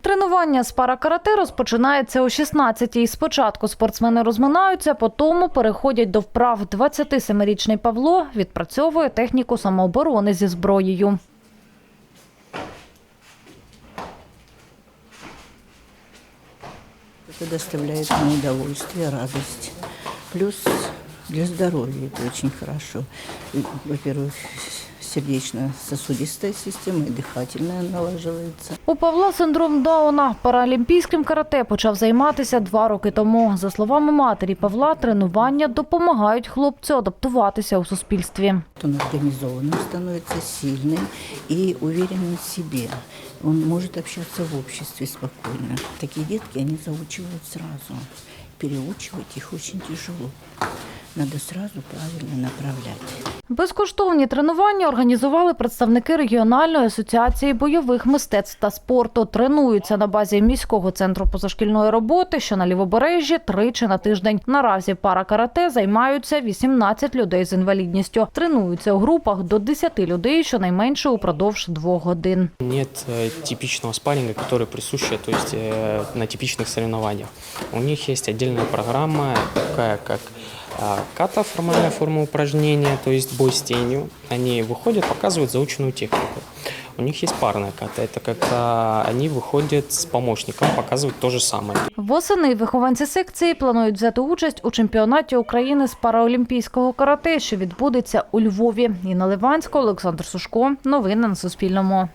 Тренування з паракарате розпочинається о 16-й. Спочатку спортсмени розминаються, потім переходять до вправ. 27-річний Павло відпрацьовує техніку самооборони зі зброєю. Это доставляет мне удовольствие, радость. Плюс для здоровья это очень хорошо. И, Во-первых, сердечно-сосудистая система и дыхательная налаживается. У Павла синдром Дауна паралімпійським карате почав займатися два роки тому. За словами матері Павла, тренування допомагають хлопцю адаптуватися у суспільстві. Он организованным становится сильным и уверенным в себе. Он может общаться в обществе спокойно. Такие детки, они заучивают сразу. Переучивать их очень тяжело. Надо сразу правильно направлять. Безкоштовні тренування організували представники регіональної асоціації бойових мистецтв та спорту. Тренуються на базі міського центру позашкільної роботи, що на лівобережжі тричі на тиждень. Наразі пара карате займаються 18 людей з інвалідністю. Тренуються у групах до 10 людей, щонайменше упродовж двох годин. Нет э, типичного спарринга, который присущий то есть, э, на типичных соревнованиях. У них есть отдельная программа, такая как а, ката, формальная форма упражнения, то есть бой с тенью. Они выходят, показывают заученную технику. У них есть парная ката, это когда они выходят с помощником, показывают то же самое. Восени вихованці секції планують взяти участь у чемпіонаті України з параолімпійського карате, що відбудеться у Львові. Інна Ливанська, Олександр Сушко. Новини на Суспільному.